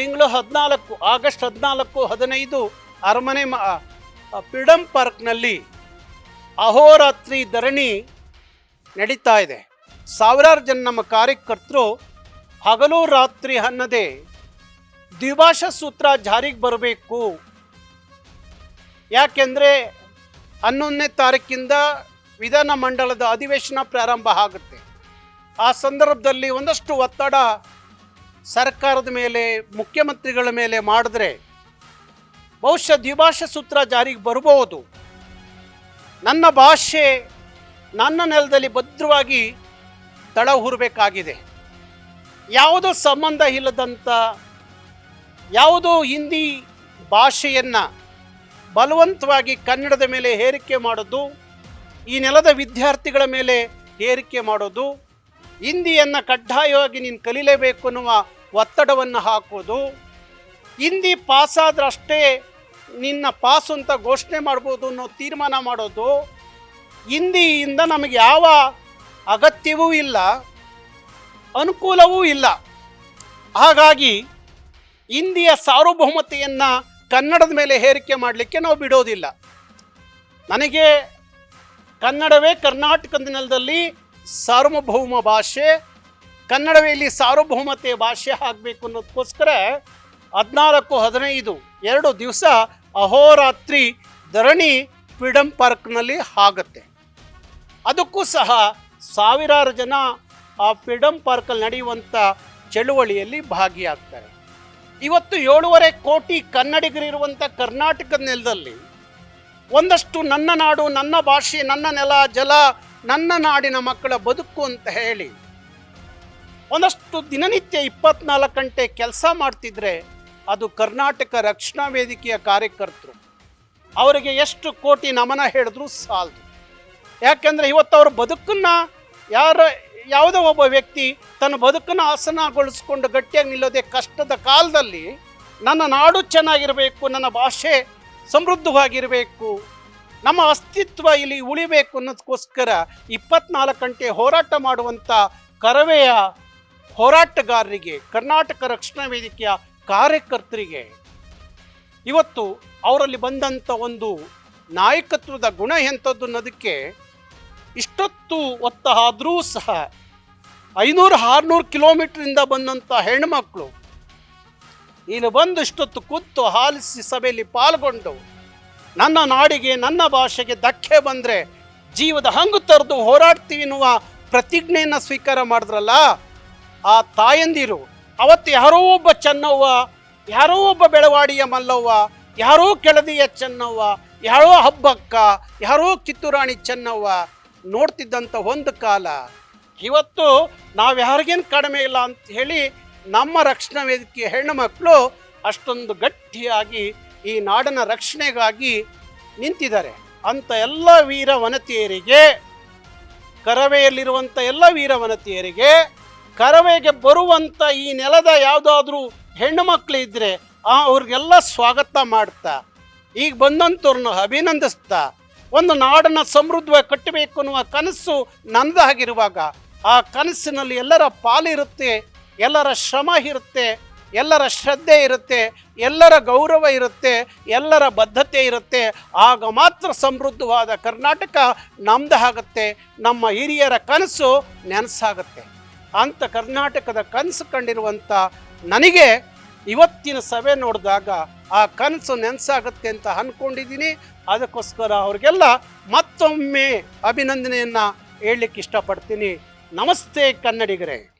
ತಿಂಗಳು ಹದಿನಾಲ್ಕು, ಆಗಸ್ಟ್ ಹದಿನಾಲ್ಕು, ಹದಿನೈದು ಅರಮನೆ ಫ್ರೀಡಮ್ ಪಾರ್ಕ್ನಲ್ಲಿ ಅಹೋರಾತ್ರಿ ಧರಣಿ ನಡೀತಾ ಇದೆ. ಸಾವಿರಾರು ಜನ ನಮ್ಮ ಕಾರ್ಯಕರ್ತರು ಹಗಲು ರಾತ್ರಿ ಅನ್ನದೇ ದ್ವಿಭಾಷಾ ಸೂತ್ರ ಜಾರಿಗೆ ಬರಬೇಕು. ಯಾಕೆಂದರೆ ಹನ್ನೊಂದನೇ ತಾರೀಕಿಂದ ವಿಧಾನ ಮಂಡಲದ ಅಧಿವೇಶನ ಪ್ರಾರಂಭ ಆಗುತ್ತೆ. ಆ ಸಂದರ್ಭದಲ್ಲಿ ಒಂದಷ್ಟು ಒತ್ತಡ ಸರ್ಕಾರದ ಮೇಲೆ, ಮುಖ್ಯಮಂತ್ರಿಗಳ ಮೇಲೆ ಮಾಡಿದ್ರೆ ಬಹುಶಃ ದ್ವಿಭಾಷಾ ಸೂತ್ರ ಜಾರಿಗೆ ಬರಬಹುದು. ನನ್ನ ಭಾಷೆ ನನ್ನ ನೆಲದಲ್ಲಿ ಭದ್ರವಾಗಿ ತಳ ಹುರಬೇಕಾಗಿದೆ. ಯಾವುದೋ ಸಂಬಂಧ ಇಲ್ಲದಂಥ ಯಾವುದೋ ಹಿಂದಿ ಭಾಷೆಯನ್ನು ಬಲವಂತವಾಗಿ ಕನ್ನಡದ ಮೇಲೆ ಹೇರಿಕೆ ಮಾಡೋದು, ಈ ನೆಲದ ವಿದ್ಯಾರ್ಥಿಗಳ ಮೇಲೆ ಹೇರಿಕೆ ಮಾಡೋದು ಹಿಂದಿಯನ್ನು ಕಡ್ಡಾಯವಾಗಿ ನೀನು ಕಲೀಲೇಬೇಕು ಅನ್ನುವ ಒತ್ತಡವನ್ನು ಹಾಕೋದು. ಹಿಂದಿ ಪಾಸಾದ್ರೆ ಅಷ್ಟೇ ನಿನ್ನ ಪಾಸು ಅಂತ ಘೋಷಣೆ ಮಾಡ್ಬೋದು ಅನ್ನೋ ತೀರ್ಮಾನ ಮಾಡೋದು. ಹಿಂದಿಯಿಂದ ನಮಗೆ ಯಾವ ಅಗತ್ಯವೂ ಇಲ್ಲ, ಅನುಕೂಲವೂ ಇಲ್ಲ. ಹಾಗಾಗಿ ಹಿಂದಿಯ ಸಾರ್ವಭೌಮತೆಯನ್ನು ಕನ್ನಡದ ಮೇಲೆ ಹೇರಿಕೆ ಮಾಡಲಿಕ್ಕೆ ನಾವು ಬಿಡೋದಿಲ್ಲ. ನನಗೆ ಕನ್ನಡವೇ ಕರ್ನಾಟಕದ ನೆಲದಲ್ಲಿ ಸಾರ್ವಭೌಮ ಭಾಷೆ ಕನ್ನಡವೇ ಇಲ್ಲಿ ಸಾರ್ವಭೌಮತೆಯ ಭಾಷೆ ಆಗಬೇಕು ಅನ್ನೋದಕ್ಕೋಸ್ಕರ ಹದಿನಾಲ್ಕು, ಹದಿನೈದು, ಎರಡು ದಿವಸ ಅಹೋರಾತ್ರಿ ಧರಣಿ ಫ್ರೀಡಮ್ ಪಾರ್ಕ್ನಲ್ಲಿ ಆಗುತ್ತೆ. ಅದಕ್ಕೂ ಸಹ ಸಾವಿರಾರು ಜನ ಆ ಫ್ರೀಡಮ್ ಪಾರ್ಕಲ್ಲಿ ನಡೆಯುವಂಥ ಚಳುವಳಿಯಲ್ಲಿ ಭಾಗಿಯಾಗ್ತಾರೆ. ಇವತ್ತು ಏಳೂವರೆ ಕೋಟಿ ಕನ್ನಡಿಗರಿರುವಂಥ ಕರ್ನಾಟಕದ ನೆಲದಲ್ಲಿ ಒಂದಷ್ಟು ನನ್ನ ನಾಡು, ನನ್ನ ಭಾಷೆ, ನನ್ನ ನೆಲ, ಜಲ ನನ್ನ ನಾಡಿನ ಮಕ್ಕಳ ಬದುಕು ಅಂತ ಹೇಳಿ ಒಂದಷ್ಟು ದಿನನಿತ್ಯ ಇಪ್ಪತ್ನಾಲ್ಕು ಗಂಟೆ ಕೆಲಸ ಮಾಡ್ತಿದ್ರೆ ಅದು ಕರ್ನಾಟಕ ರಕ್ಷಣಾ ವೇದಿಕೆಯ ಕಾರ್ಯಕರ್ತರು. ಅವರಿಗೆ ಎಷ್ಟು ಕೋಟಿ ನಮನ ಹೇಳಿದ್ರು ಸಾಲದು. ಯಾಕೆಂದರೆ ಇವತ್ತು ಅವ್ರ ಬದುಕನ್ನು ಯಾರ, ಯಾವುದೋ ಒಬ್ಬ ವ್ಯಕ್ತಿ ತನ್ನ ಬದುಕನ್ನು ಆಸನಗೊಳಿಸ್ಕೊಂಡು ಗಟ್ಟಿಯಾಗಿ ನಿಲ್ಲೋದೇ ಕಷ್ಟದ ಕಾಲದಲ್ಲಿ ನನ್ನ ನಾಡು ಚೆನ್ನಾಗಿರಬೇಕು, ನನ್ನ ಭಾಷೆ ಸಮೃದ್ಧವಾಗಿರಬೇಕು ನಮ್ಮ ಅಸ್ತಿತ್ವ ಇಲ್ಲಿ ಉಳಿಬೇಕು ಅನ್ನೋದಕ್ಕೋಸ್ಕರ ಇಪ್ಪತ್ನಾಲ್ಕು ಗಂಟೆ ಹೋರಾಟ ಮಾಡುವಂಥ ಕರವೆಯ ಹೋರಾಟಗಾರರಿಗೆ, ಕರ್ನಾಟಕ ರಕ್ಷಣಾ ವೇದಿಕೆಯ ಕಾರ್ಯಕರ್ತರಿಗೆ. ಇವತ್ತು ಅವರಲ್ಲಿ ಬಂದಂಥ ಒಂದು ನಾಯಕತ್ವದ ಗುಣ ಎಂಥದ್ದು ಅನ್ನೋದಕ್ಕೆ ಇಷ್ಟೊತ್ತು ಒತ್ತಾದರೂ ಸಹ ಐನೂರು ಆರುನೂರು ಕಿಲೋಮೀಟ್ರಿಂದ ಬಂದಂಥ ಹೆಣ್ಮಕ್ಳು ಇಲ್ಲಿ ಬಂದು ಇಷ್ಟೊತ್ತು ಕೂತು ಆಲಿಸಿ ಸಭೆಯಲ್ಲಿ ಪಾಲ್ಗೊಂಡು ನನ್ನ ನಾಡಿಗೆ, ನನ್ನ ಭಾಷೆಗೆ ಧಕ್ಕೆ ಬಂದರೆ ಜೀವದ ಹಂಗು ತರೆದು ಹೋರಾಡ್ತೀವಿ ಎನ್ನುವ ಪ್ರತಿಜ್ಞೆಯನ್ನು ಸ್ವೀಕಾರ ಮಾಡಿದ್ರಲ್ಲ, ಆ ತಾಯಂದಿರು, ಅವತ್ತು ಯಾರೋ ಒಬ್ಬ ಚೆನ್ನವ್ವ, ಯಾರೋ ಒಬ್ಬ ಬೆಳವಾಡಿಯ ಮಲ್ಲವ್ವ, ಯಾರೋ ಕೆಳದಿಯ ಚೆನ್ನವ್ವ, ಯಾರೋ ಹಬ್ಬಕ್ಕ, ಯಾರೋ ಕಿತ್ತೂರಾಣಿ ಚೆನ್ನವ್ವ ನೋಡ್ತಿದ್ದಂಥ ಒಂದು ಕಾಲ, ಇವತ್ತು ನಾವು ಯಾರಿಗೇನು ಕಡಿಮೆ ಇಲ್ಲ ಅಂತ ಹೇಳಿ ನಮ್ಮ ರಕ್ಷಣಾ ವೇದಿಕೆಯ ಹೆಣ್ಣು ಮಕ್ಕಳು ಅಷ್ಟೊಂದು ಗಟ್ಟಿಯಾಗಿ ಈ ನಾಡನ ರಕ್ಷಣೆಗಾಗಿ ನಿಂತಿದ್ದಾರೆ. ಅಂಥ ಎಲ್ಲ ವೀರ ವನತಿಯರಿಗೆ ಕರವೆಯಲ್ಲಿರುವಂಥ ಎಲ್ಲ ವೀರ ವನತಿಯರಿಗೆ ಕರವೆಗೆ ಬರುವಂಥ ಈ ನೆಲದ ಯಾವುದಾದ್ರೂ ಹೆಣ್ಣು ಮಕ್ಕಳು ಇದ್ದರೆ ಆ ಅವ್ರಿಗೆಲ್ಲ ಸ್ವಾಗತ ಮಾಡ್ತಾ, ಈಗ ಬಂದಂಥವ್ರನ್ನ ಅಭಿನಂದಿಸ್ತಾ, ಒಂದು ನಾಡನ್ನು ಸಮೃದ್ಧವಾಗಿ ಕಟ್ಟಬೇಕು ಅನ್ನುವ ಕನಸು ನನ್ನದಾಗಿರುವಾಗ ಆ ಕನಸಿನಲ್ಲಿ ಎಲ್ಲರ ಪಾಲಿರುತ್ತೆ, ಎಲ್ಲರ ಶ್ರಮ ಇರುತ್ತೆ ಎಲ್ಲರ ಶ್ರದ್ಧೆ ಇರುತ್ತೆ, ಎಲ್ಲರ ಗೌರವ ಇರುತ್ತೆ, ಎಲ್ಲರ ಬದ್ಧತೆ ಇರುತ್ತೆ. ಆಗ ಮಾತ್ರ ಸಮೃದ್ಧವಾದ ಕರ್ನಾಟಕ ನಮ್ದಾಗುತ್ತೆ ನಮ್ಮ ಹಿರಿಯರ ಕನಸು ನೆನಸಾಗುತ್ತೆ. ಅಂಥ ಕರ್ನಾಟಕದ ಕನಸು ಕಂಡಿರುವಂಥ ನನಗೆ ಇವತ್ತಿನ ಸಭೆ ನೋಡಿದಾಗ ಆ ಕನಸು ನೆನಸಾಗುತ್ತೆ ಅಂತ ಅಂದ್ಕೊಂಡಿದ್ದೀನಿ ಅದಕ್ಕೋಸ್ಕರ ಅವ್ರಿಗೆಲ್ಲ ಮತ್ತೊಮ್ಮೆ ಅಭಿನಂದನೆಯನ್ನು ಹೇಳಲಿಕ್ಕೆ ಇಷ್ಟಪಡ್ತೀನಿ. ನಮಸ್ತೆ ಕನ್ನಡಿಗರೇ.